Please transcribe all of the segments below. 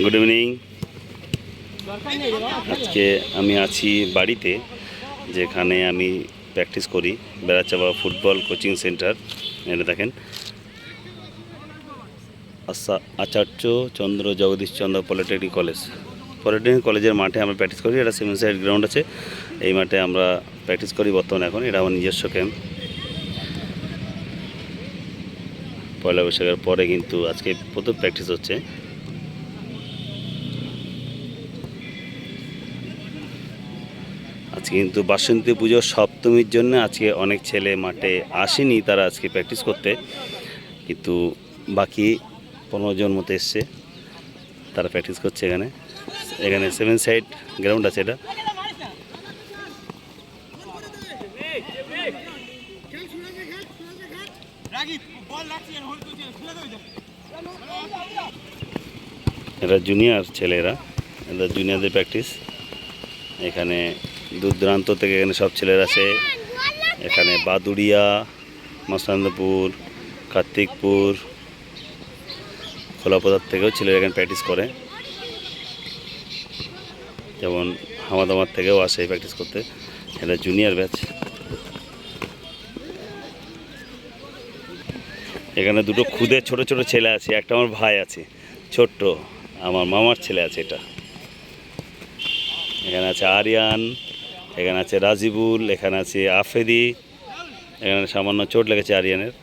Good evening আজকে আমি আছি বাড়িতে, যেখানে আমি প্র্যাকটিস করি বেড়াচাবা ফুটবল কোচিং সেন্টার এটা দেখেন। Acharya Chandra Jagadish Chandra polytechnic college polytechnic কলেজের মাঠে আমরা প্র্যাকটিস করি, এটা সেভেন সাইড গ্রাউন্ড আছে। এই মাঠে আমরা প্র্যাকটিস করি বর্তমানে এখন, এটা আমার নিজস্ব ক্যাম্প পয়লা বৈশাখের পরে কিন্তু আজকে প্রথম প্র্যাকটিস হচ্ছে। কিন্তু বাসন্তী পুজোর সপ্তমীর জন্য আজকে অনেক ছেলে মাঠে আসেনি, তারা আজকে প্র্যাকটিস করতে। কিন্তু বাকি পনেরো জন মতো এসছে, তারা প্র্যাকটিস করছে এখানে। এখানে সেভেন সাইড গ্রাউন্ড আছে এটা। এরা জুনিয়র ছেলেরা, এরা জুনিয়রদের প্র্যাকটিস এখানে দূর দূরান্ত থেকে এখানে সব ছেলেরা আছে এখানে বাদুড়িয়া মসলান্দপুর কার্তিকপুর, খোলাপদার থেকেও ছেলেরা এখানে প্র্যাকটিস করে। যেমন হামাদামার থেকেও আসে প্র্যাকটিস করতে। এটা জুনিয়র ব্যাচ এখানে দুটো খুদে ছোট ছোট ছেলে আছে, একটা আমার ভাই আছে, ছোট্ট। আমার মামার ছেলে আছে এটা। এখানে আছে আরিয়ান এখানে আছে রাজিবুল, এখানে আছে আফেদি এখানে সামান্য চোট লেগেছে আরিয়ানের।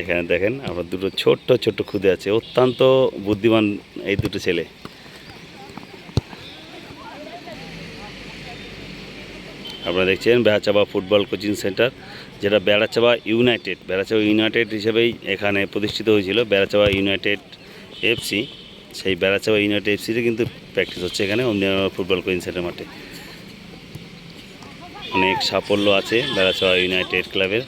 এখানে দেখেন আমরা দুটো ছোট্ট ছোট্ট খুদে আছে, অত্যন্ত বুদ্ধিমান এই দুটো ছেলে। আপনারা দেখছেন বেড়াচাবা ফুটবল কোচিং সেন্টার, যেটা বেড়াচাবা ইউনাইটেড বেড়াচাবা ইউনাইটেড হিসেবেই এখানে প্রতিষ্ঠিত হয়েছিল, বেড়াচাবা ইউনাইটেড এফসি। সেই বেড়াচাবা ইউনাইটেড এফসিতে কিন্তু প্র্যাকটিস হচ্ছে এখানে অন্যান্য ফুটবল কোচিং সেন্টার মাঠে। অনেক সাফল্য আছে বেড়াচাবা ইউনাইটেড ক্লাবের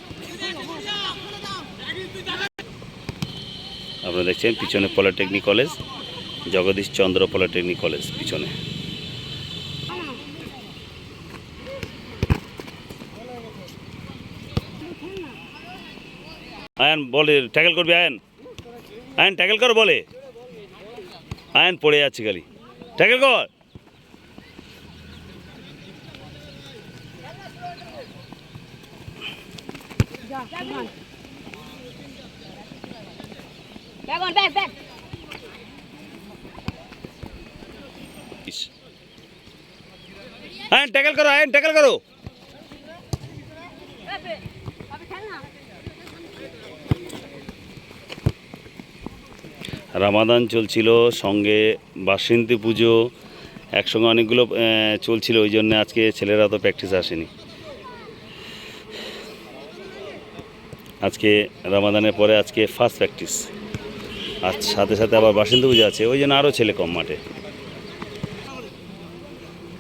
আপনারা দেখছেন পিছনে polytechnic college Jagadish Chandra polytechnic college পিছনে। আয়ন, বলে ট্যাকেল করবি আয়ন? আয়ন ট্যাকেল কর, বলে। আয়ন পড়ে যাচ্ছে খালি। ট্যাকেল কর। আয়ন ট্যাকেল করো আয়ন ট্যাকেল করো। রামাদান চলছিল, সঙ্গে বাসন্তী পুজো, একসঙ্গে অনেকগুলো চলছিল, ওই জন্য আজকে ছেলেরা তো প্র্যাকটিস আসেনি। আজকে রামাদানের পরে আজকে ফার্স্ট প্র্যাকটিস আর সাথে সাথে আবার বাসন্তী পুজো আছে, ওই জন্য আরও ছেলে কম মাঠে।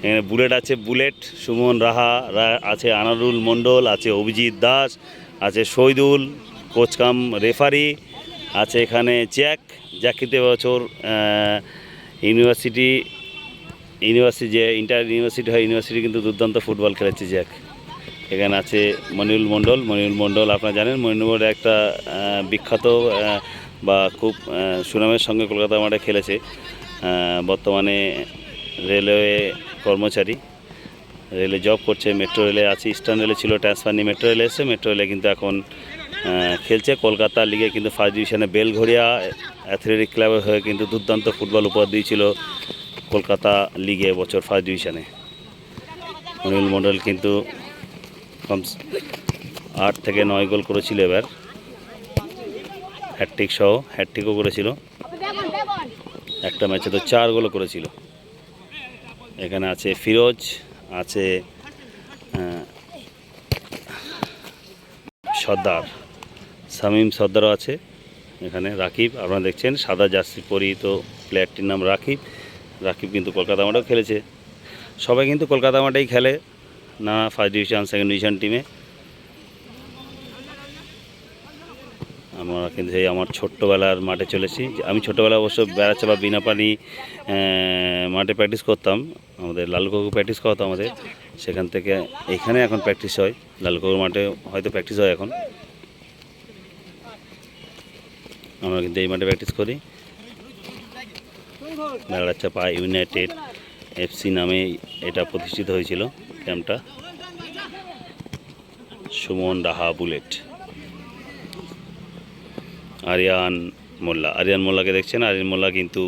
এখানে বুলেট আছে, বুলেট, সুমন রাহা আছে আনারুল মণ্ডল, আছে অভিজিৎ দাস, আছে শহীদুল, কোচকাম রেফারি আছে এখানে জ্যাক কিন্তু এবছর ইউনিভার্সিটি ইউনিভার্সিটি যে ইন্টার ইউনিভার্সিটি হয়, ইউনিভার্সিটি কিন্তু দুর্দান্ত ফুটবল খেলেছে জ্যাক। এখানে আছে মনিরুল মণ্ডল মনিরুল মণ্ডল আপনারা জানেন মনিরুল মণ্ডল একটা বিখ্যাত বা খুব সুনামের সঙ্গে কলকাতা মাঠে খেলেছে। বর্তমানে রেলওয়ে কর্মচারী, রেলে জব করছে, মেট্রো রেলে আছে, ইস্টার্ন রেলে ছিল, ট্রান্সফার নিয়ে মেট্রো রেলে এসছে, মেট্রো রেলে কিন্তু এখন খেলছে কলকাতা লিগে, কিন্তু ফার্স্ট ডিভিশনে বেলঘড়িয়া অ্যাথলেটিক ক্লাবের হয়ে কিন্তু দুর্দান্ত ফুটবল উপহার দিয়েছিল কলকাতা লিগে বছর ফার্স্ট ডিভিশনে অনিল মণ্ডল কিন্তু কম আট থেকে নয় গোল করেছিল এবার। হ্যাট্রিক সহ হ্যাট্রিকও করেছিল. একটা ম্যাচে তো চার গোলও করেছিল। এখানে আছে ফিরোজ, আছে সর্দার। শামীম সর্দারও আছে। এখানে রাকিব, আপনারা দেখছেন, সাদা জার্সি পরিহিত প্লেয়ারটির নাম রাকিব। রাকিব কিন্তু কলকাতা মাঠেও খেলেছে। সবাই কিন্তু কলকাতা মাঠেই খেলে। না ফার্স্ট ডিভিশন সেকেন্ড ডিভিশন টিমে আমরা কিন্তু সেই আমার ছোট্টবেলার মাঠে চলেছি। আমি ছোটোবেলা অবশ্য বেড়াচাপা বিনা পানি মাঠে প্র্যাকটিস করতাম। আমাদের লালকাকু প্র্যাকটিস করাতো আমাদের। সেখান থেকে এখানে এখন প্র্যাকটিস হয়। লালকাকুর মাঠে হয়তো প্র্যাকটিস হয় এখন। আমরা কিন্তু এই মাঠে প্র্যাকটিস করি। বেড়াচ্ছা পা ইউনাইটেড এফসি নামে এটা প্রতিষ্ঠিত হয়েছিল ক্যাম্পটা। সুমন রাহা বুলেট। আরিয়ান মোল্লা। আরিয়ান মোল্লাকে দেখছেন? আরিয়ান মোল্লা কিন্তু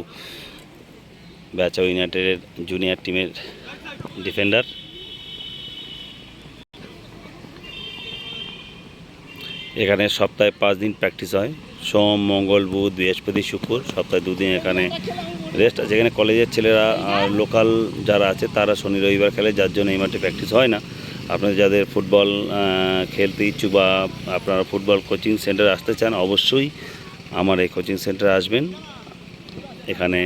ব্যাচা ইউনাইটেডের জুনিয়র টিমের ডিফেন্ডার এখানে সপ্তাহে পাঁচ দিন প্র্যাকটিস হয়। সোম, মঙ্গল, বুধ, বৃহস্পতি, শুক্র, সপ্তাহে দুদিন এখানে রেস্ট আছে। এখানে কলেজের ছেলেরা লোকাল যারা আছে, তারা শনি, রবিবার খেলে, যার জন্য এই মাঠে প্র্যাকটিস হয় না। আপনাদের যাদের ফুটবল খেলতে ইচ্ছুক বা আপনারা ফুটবল কোচিং সেন্টারে আসতে চান, অবশ্যই আমার এই কোচিং সেন্টারে আসবেন। এখানে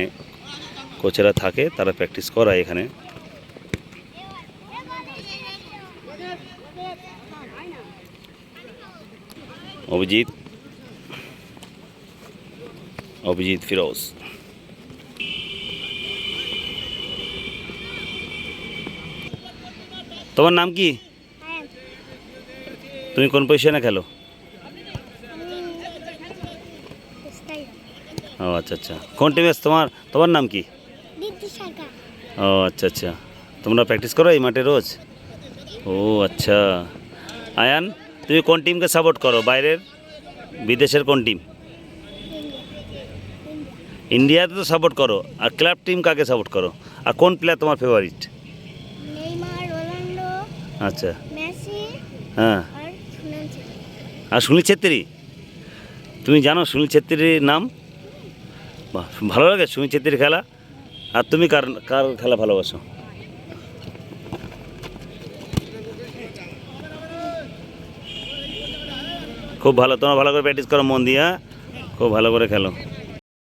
কোচেরা থাকে, তারা প্র্যাকটিস করায় এখানে। অভিজিৎ। অভিজিৎ ফিরোজ। তোমার নাম কি? তুমি কোন পজিশনে খেলো? ও আচ্ছা আচ্ছা। কোন টিমে তোমার তোমার নাম কি? ও আচ্ছা আচ্ছা। তোমরা প্র্যাকটিস করো এই মাঠে রোজ? ও আচ্ছা। আয়ান? তুমি কোন টিমকে সাপোর্ট করো বাইরের বিদেশের কোন টিম ইন্ডিয়াতে তো সাপোর্ট করো আর ক্লাব টিম কাকে সাপোর্ট করো? আর কোন প্লেয়ার তোমার ফেভারিট আচ্ছা। হ্যাঁ। আর সুনীল ছেত্রী। তুমি জানো সুনীল ছেত্রীর নাম? ভালো লাগে সুনীল ছেত্রীর খেলা। আর তুমি কার কার খেলা ভালোবাসো? খুব ভালো তোমার ভালো করে প্র্যাকটিস করো মন দিয়ে? খুব ভালো করে খেলো